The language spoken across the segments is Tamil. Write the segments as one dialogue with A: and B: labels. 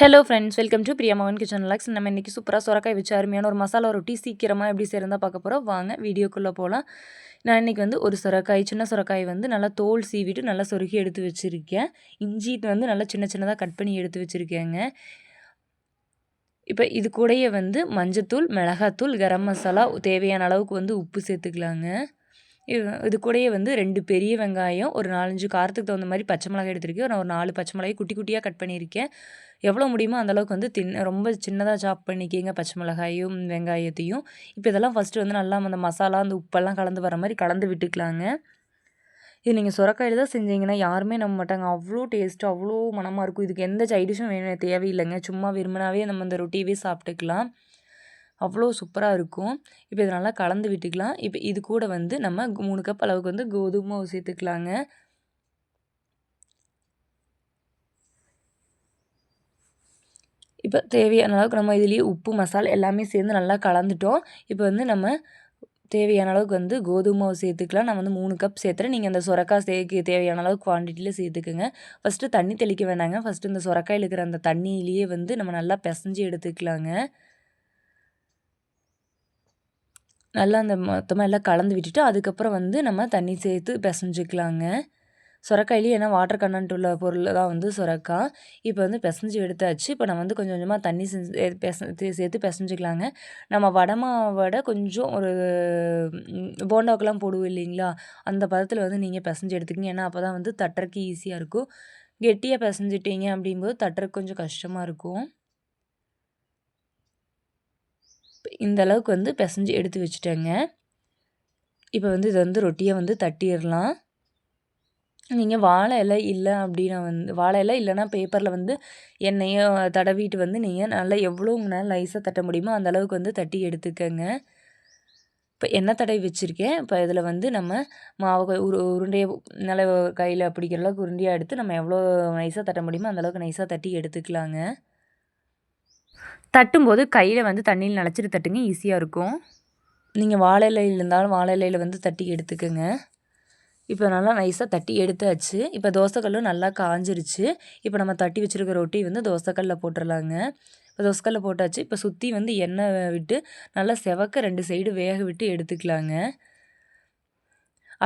A: Hello friends welcome to Priyamagan kitchen logs நம்ம இன்றைக்கி சூப்பராக சுரக்காய் வச்சு அருமையான ஒரு மசாலா ரொட்டி சீக்கிரமாக எப்படி சேர்ந்தால் பார்க்க போகிறோம் வாங்க வீடியோக்குள்ளே போகலாம் நான் இன்றைக்கி வந்து ஒரு சுரக்காய் சின்ன சுரக்காய் வந்து நல்லா தோல் சீவிட்டு நல்லா சொருகி எடுத்து வச்சுருக்கேன். இஞ்சி வந்து நல்லா சின்ன சின்னதாக கட் பண்ணி எடுத்து வச்சுருக்கேங்க. இப்போ இது கூடயே வந்து மஞ்சத்தூள் மிளகாத்தூள் கரம் மசாலா தேவையான அளவுக்கு வந்து உப்பு சேர்த்துக்கலாங்க. இது இது கூடயே வந்து ரெண்டு பெரிய வெங்காயம் ஒரு நாலஞ்சு காரத்துக்கு தகுந்த மாதிரி பச்சை மிளகாய் எடுத்துருக்கேன். நான் ஒரு நாலு பச்சை மிளகாய் குட்டி குட்டியாக கட் பண்ணியிருக்கேன். எவ்வளோ முடியுமோ அந்தளவுக்கு வந்து தின் ரொம்ப சின்னதாக சாப் பண்ணிக்கிங்க பச்சை மிளகாயும் வெங்காயத்தையும். இப்போ இதெல்லாம் ஃபஸ்ட்டு வந்து நல்லா அந்த மசாலா அந்த உப்பெல்லாம் கலந்து வர மாதிரி கலந்து விட்டுக்கலாங்க. இது நீங்கள் சுரக்காயில் தான் செஞ்சீங்கன்னா யாருமே நம்ப மாட்டாங்க. அவ்வளோ டேஸ்ட்டு அவ்வளோ மனமாக இருக்கும். இதுக்கு எந்த சைடிஷும் வேணும் தேவையில்லைங்க. சும்மா விரும்பினாவே நம்ம இந்த ரொட்டியவே சாப்பிட்டுக்கலாம். அவ்வளோ சூப்பராக இருக்கும். இப்போ இதை நல்லா கலந்து விட்டுக்கலாம். இப்போ இது கூட வந்து நம்ம மூணு கப் அளவுக்கு வந்து கோதுமை சேர்த்துக்கலாங்க. இப்போ தேவையான அளவுக்கு நம்ம இதுலேயே உப்பு மசாலா எல்லாமே சேர்ந்து நல்லா கலந்துட்டோம். இப்போ வந்து நம்ம தேவையான அளவுக்கு வந்து கோதுமை மாவு சேர்த்துக்கலாம். நான் வந்து மூணு கப் சேர்த்துறேன். நீங்கள் அந்த சுரக்காய் சேர்க்க தேவையான அளவுக்கு குவான்டிட்டியில் சேர்த்துக்குங்க. ஃபஸ்ட்டு தண்ணி தெளிக்க வேண்டாங்க ஃபஸ்ட்டு இந்த சுரக்காயில் இருக்கிற அந்த தண்ணியிலேயே வந்து நம்ம நல்லா பிசைஞ்சு எடுத்துக்கலாங்க. நல்லா அந்த மொத்தமாக எல்லாம் கலந்து விட்டுட்டு அதுக்கப்புறம் வந்து நம்ம தண்ணி சேர்த்து பிசைஞ்சிக்கலாங்க. சுரக்காயிலேயே ஏன்னா வாட்டர் கண்டன்ட் உள்ள பொருள் தான் வந்து சுரக்காய் இப்போ வந்து பிசைஞ்சு எடுத்தாச்சு. இப்போ நம்ம வந்து கொஞ்சம் கொஞ்சமாக தண்ணி செஞ்சு சேர்த்து பிசைஞ்சிக்கலாங்க. நம்ம வடமாவோட கொஞ்சம் ஒரு போண்டாவுக்கெல்லாம் போடுவோம் இல்லைங்களா? அந்த பதத்தில் வந்து நீங்கள் பிசைஞ்சு எடுத்துக்கிங்க. ஏன்னா அப்போ தான் வந்து தட்டுறக்கு ஈஸியாக இருக்கும். கெட்டியாக பிசைஞ்சிட்டிங்க அப்படிங்கும்போது தட்டுறக்கு கொஞ்சம் கஷ்டமாக இருக்கும். இந்த அளவுக்கு வந்து பிசைஞ்சு எடுத்து வச்சுட்டேங்க. இப்போ வந்து இதை வந்து ரொட்டியை வந்து தட்டிடலாம். நீங்கள் வாழை இலை இல்லை அப்படின்னா வந்து வாழை இலை இல்லைன்னா பேப்பரில் வந்து எண்ணெயோ தடவிட்டு வந்து நீங்கள் நல்லா எவ்வளோ நேரம் லைஸாக தட்ட முடியுமோ அந்த அளவுக்கு வந்து தட்டி எடுத்துக்கோங்க. இப்போ எண்ணெய் தடவி வச்சுருக்கேன். இப்போ இதில் வந்து நம்ம மாவு உரு உருண்டையை நல்ல கையில் பிடிக்கிற அளவுக்கு உருண்டையாக எடுத்து நம்ம எவ்வளோ நைஸாக தட்ட முடியுமோ அந்தளவுக்கு நைஸாக தட்டி எடுத்துக்கலாங்க. தட்டும்போது கையில் வந்து தண்ணியில் நினச்சிட்டு தட்டுங்க. ஈஸியாக இருக்கும். நீங்கள் வாழை இலையில் இருந்தாலும் வாழை இலையில் வந்து தட்டி எடுத்துக்கோங்க. இப்போ நல்லா நைஸாக தட்டி எடுத்தாச்சு. இப்போ தோசைக்கல்லும் நல்லா காஞ்சிருச்சு. இப்போ நம்ம தட்டி வச்சுருக்க ரொட்டி வந்து தோசைக்கல்லில் போட்டுடலாங்க இப்போ தோசைக்கல்லில் போட்டாச்சு. இப்போ சுற்றி வந்து எண்ணெய் விட்டு நல்லா செவக்க ரெண்டு சைடு வேக விட்டு எடுத்துக்கலாங்க.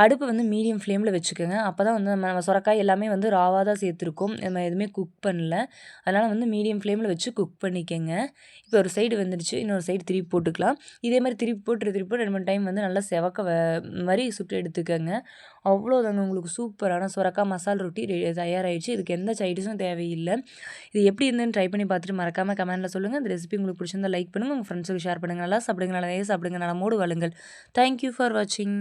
A: அடுப்பு வந்து மீடியம் ஃப்ளேமில் வச்சுக்கோங்க. அப்போ தான் வந்து நம்ம நம்ம சுரக்காய் எல்லாமே வந்து ராவாக தான் சேர்த்துருக்கோம். நம்ம எதுவுமே குக் பண்ணல. அதனால் வந்து மீடியம் ஃப்ளேமில் வச்சு குக் பண்ணிக்கோங்க. இப்போ ஒரு சைடு வந்துடுச்சு. இன்னொரு சைடு திருப்பி போட்டுக்கலாம். இதே மாதிரி திருப்பி போட்டு திருப்பி போட்டு ரெண்டு மூணு டைம் வந்து நல்லா செவக்க மாதிரி சுட்டு எடுத்துக்கோங்க. அவ்வளோதாங்க உங்களுக்கு சூப்பரான சுரக்காய் மசால் ரொட்டி தயாராகிடுச்சு இதுக்கு எந்த சைடிஸும் தேவையில்லை. இது எப்படி இருந்துன்னு ட்ரை பண்ணி பார்த்துட்டு மறக்காமல் கமெண்ட்டில் சொல்லுங்கள் இந்த ரெசிபி உங்களுக்கு பிடிச்சிருந்தா லைக் பண்ணுங்கள் உங்கள் ஃப்ரெண்ட்ஸுக்கு ஷேர் பண்ணுங்கள் நல்லா சாப்பிடுங்க. நல்லா சாப்பிடுங்க. நல்லா மூடு வாழுங்கள் தேங்க்யூ ஃபார் வாட்சிங்